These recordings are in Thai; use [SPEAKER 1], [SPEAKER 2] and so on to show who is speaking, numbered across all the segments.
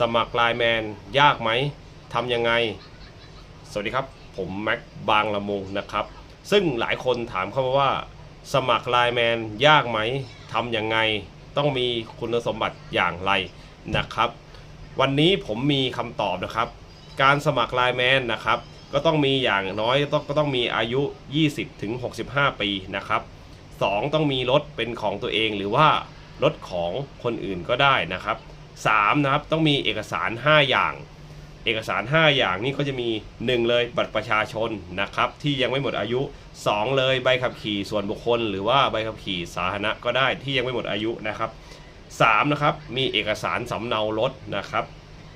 [SPEAKER 1] สมัครไลน์แมนยากไหมทำยังไง สวัสดีครับ ผมแม็กบางละมุงนะครับ ซึ่งหลายคนถามเข้ามาว่า สมัครไลน์แมนยากไหมทำยังไง ต้องมีคุณสมบัติอย่างไรนะครับ วันนี้ผมมีคำตอบนะครับ การสมัครไลน์แมนนะครับ ก็ต้องมีอย่างน้อยต้องก็ต้องมีอายุ 20ถึง65 ปีนะครับ 2 ต้องมีรถเป็นของตัวเองหรือว่ารถของคนอื่นก็ได้นะครับ 3นะครับต้องมีเอกสาร 5 อย่าง เอกสาร 5 อย่างนี่ก็จะมี 1 เลยบัตรประชาชนนะครับที่ยังไม่หมดอายุ 2 เลยใบขับขี่ส่วนบุคคล หรือว่าใบขับขี่สาธารณะก็ได้ที่ยังไม่หมดอายุนะครับ3นะครับมีเอกสารสำเนารถนะครับ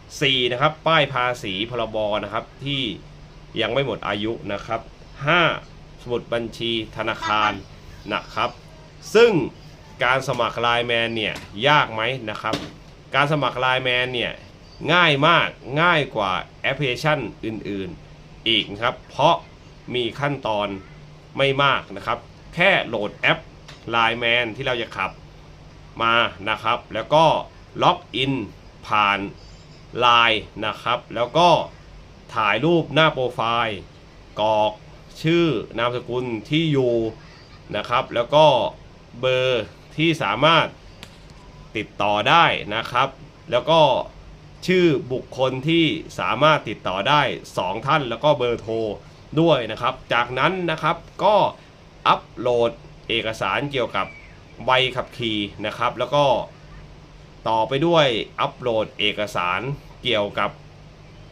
[SPEAKER 1] 4นะครับป้ายภาษีพรบนะครับที่ยังไม่หมดอายุนะครับ5สมุดบัญชีธนาคารนะครับ ซึ่งการสมัครไลน์แมนเนี่ยยากไหมนะครับ การสมัครไลน์แมนเนี่ยง่ายมากง่ายกว่าแอปพลิเคชันอื่นๆ อีกนะครับ เพราะมีขั้นตอนไม่มากนะครับ แค่โหลดแอป Line Man ที่เราจะขับมานะครับ แล้วก็ล็อกอินผ่าน Line นะครับ แล้วก็ถ่ายรูปหน้าโปรไฟล์กรอกชื่อนามสกุลที่อยู่นะครับ แล้วก็เบอร์ที่สามารถ ติดต่อได้นะครับ แล้วก็ชื่อบุคคลที่สามารถติดต่อได้ 2 ท่านแล้วก็เบอร์โทรด้วยนะครับ จากนั้นนะครับก็อัปโหลดเอกสารเกี่ยวกับใบขับขี่นะครับ แล้วก็ต่อไปด้วยอัปโหลดเอกสารเกี่ยวกับ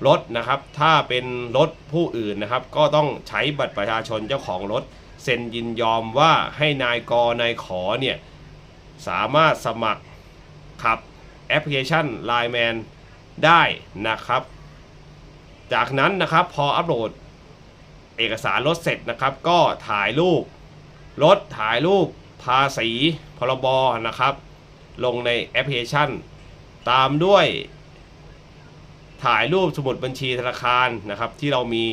[SPEAKER 1] รถนะครับ ถ้าเป็นรถผู้อื่นนะครับ ก็ต้องใช้บัตรประชาชนเจ้าของรถเซ็นยินยอมว่าให้นายกนายขอเนี่ยสามารถสมัคร ขับแอปพลิเคชัน Line Man ได้นะครับ จากนั้นนะครับพออัปโหลดเอกสารรถเสร็จนะครับ ก็ถ่ายรูปรถถ่ายรูปภาษีพรบนะครับ ลงในแอปพลิเคชัน ตามด้วย ถ่ายรูปสมุดบัญชีธนาคารนะครับ ที่เรามี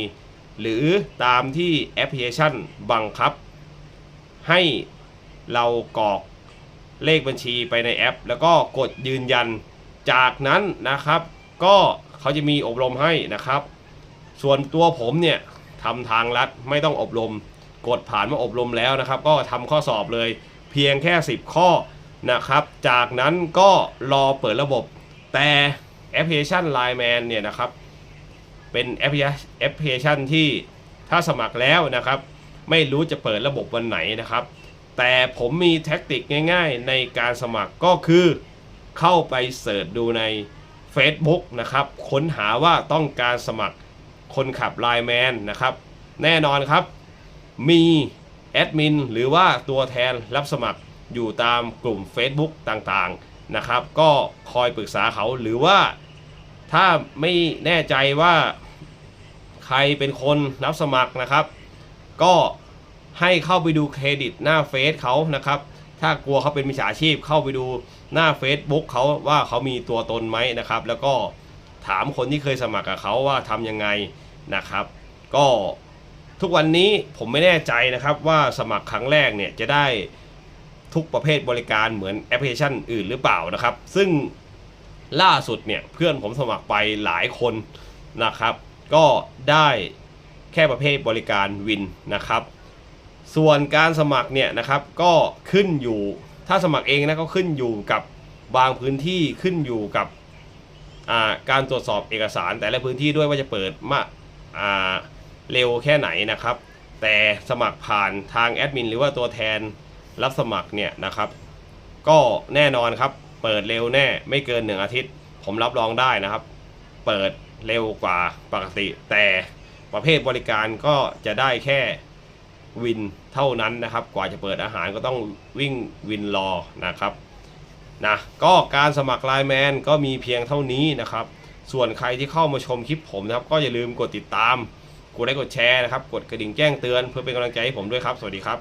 [SPEAKER 1] หรือตามที่แอปพลิเคชันบังคับ ให้เรากรอก เลขบัญชีไปในแอป แล้วก็กดยืนยันจากนั้นนะครับ ก็เขาจะมีอบรมให้นะครับ ส่วนตัวผมเนี่ยทำทางลัดไม่ต้องอบรม กดผ่านมาอบรมแล้วนะครับ ก็ทำข้อสอบเลยเพียงแค่ 10 ข้อนะครับ จากนั้นก็รอเปิดระบบ แต่แอปพลิเคชัน Line Man เนี่ยนะครับ เป็นแอปพลิเคชันแอปพลิเคชันที่ถ้าสมัครแล้วนะครับ ไม่รู้จะเปิดระบบวันไหนนะครับ แต่ผมมีแท็กติกง่ายๆ ในการสมัครก็คือเข้าไปเสิร์ชดูใน Facebook นะครับค้นหาว่าต้องการสมัครคนขับไลน์แมนนะครับแน่นอนครับ มีแอดมินหรือว่าตัวแทนรับสมัครอยู่ตามกลุ่ม Facebook ต่างๆนะครับ ก็คอยปรึกษาเขาหรือว่าถ้าไม่แน่ใจว่าใครเป็นคนรับสมัครนะครับ ก็ ให้เข้าไปดูเครดิตหน้าเฟซเขานะครับ ถ้ากลัวเขาเป็นมิจฉาชีพเข้าไปดูหน้า Facebook เขาว่าเขามีตัวตนไหมนะครับ แล้วก็ถามคนที่เคยสมัครกับเขาว่าทำยังไงนะครับ ก็ทุกวันนี้ผมไม่แน่ใจนะครับว่าสมัครครั้งแรกเนี่ยจะได้ทุกประเภทบริการเหมือนแอปพลิเคชันอื่นหรือเปล่านะครับ ซึ่งล่าสุดเนี่ยเพื่อนผมสมัครไปหลายคนนะครับ ก็ได้แค่ประเภทบริการวินนะครับ ส่วนการสมัครเนี่ยนะครับก็ขึ้นอยู่ถ้าสมัครเองนะก็ขึ้นอยู่กับบางพื้นที่ขึ้นอยู่กับาการตรวจสอบเอกสาร แต่ละพื้นที่ด้วยว่าจะเปิดมาาเร็วแค่ไหนนะครับ แต่สมัครผ่านทางแอดมินหรือว่าตัวแทนรับสมัครเนี่ยนะครับ ก็แน่นอนครับ เปิดเร็วแน่ไม่เกินหนึ่งอาทิตย์ ผมรับรองได้นะครับ เปิดเร็วกว่าปกติ แต่ประเภทบริการก็จะได้แค่ วินเท่านั้นนะครับ กว่าจะเปิดอาหารก็ต้องวิ่งวินรอนะครับนะก็การสมัครไลน์แมนก็มีเพียงเท่านี้นะครับ ส่วนใครที่เข้ามาชมคลิปผมนะครับ ก็อย่าลืมกดติดตาม กดไลค์กดแชร์นะครับ กดกระดิ่งแจ้งเตือนเพื่อเป็นกำลังใจให้ผมด้วยครับ สวัสดีครับ